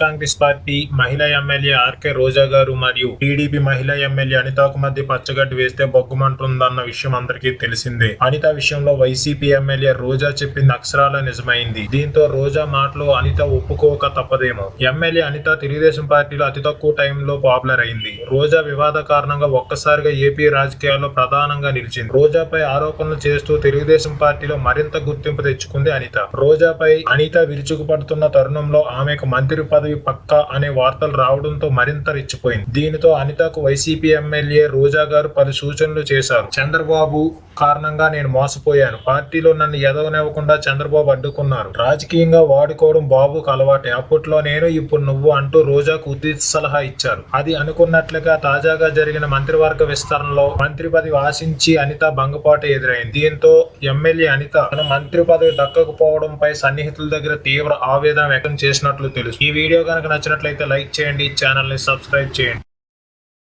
Congress party మహిళా MLA RK Roja గారు మరియు టీడీపీ మహిళా ఎమ్మెల్యే అనితకు మధ్య పచ్చగడ్డి వేస్తే బొగ్గుమంటుందన్న విషయం అందరికీ తెలిసిందే. అనిత విషయంలో వైసీపీ ఎమ్మెల్యే రోజా చెప్పింది అక్షరాల నిజమైంది. దీంతో రోజా మాటలు అనిత ఒప్పుకోక తప్పదేమో. ఎమ్మెల్యే అనిత తెలుగుదేశం పార్టీలో అతి తక్కువ టైంలో పాపులర్ అయింది. రోజా వివాద కారణంగా ఒక్కసారిగా ఏపీ రాజకీయాల్లో ప్రధానంగా నిలిచింది. రోజాపై ఆరోపణలు చేస్తూ తెలుగుదేశం పార్టీలో మరింత గుర్తింపు తెచ్చుకుంది అనిత. రోజాపై అనిత విరుచుకుపడుతున్న తరుణంలో ఆమెకు మంత్రి పదవి పక్కా అనే వార్తలు రావడంతో మరింత రెచ్చిపోయింది. దీనితో అనితకు వైసీపీ ఎమ్మెల్యే రోజా గారు పలు సూచనలు చేశారు. చంద్రబాబు కారణంగా నేను మోసపోయాను. పార్టీలో నన్ను ఎదవనివ్వకుండా చంద్రబాబు అడ్డుకున్నారు. రాజకీయంగా వాడుకోవడం బాబుకు అలవాటే. అప్పట్లో నేను ఇప్పుడు నువ్వు అంటూ రోజాకు ఉద్దేశ సలహా ఇచ్చారు. అది అనుకున్నట్లుగా తాజాగా జరిగిన మంత్రివర్గ విస్తరణలో మంత్రి పదవి ఆశించి అనిత భంగపాటు ఎదురైంది. దీంతో ఎమ్మెల్యే అనిత తన మంత్రి పదవి దక్కకపోవడంపై సన్నిహితుల దగ్గర తీవ్ర ఆవేదన వ్యక్తం చేసినట్లు తెలుసు. ఈ వీడియో కనుక నచ్చినట్లయితే లైక్ చేయండి ఛానల్ని సబ్స్క్రైబ్ చేయండి.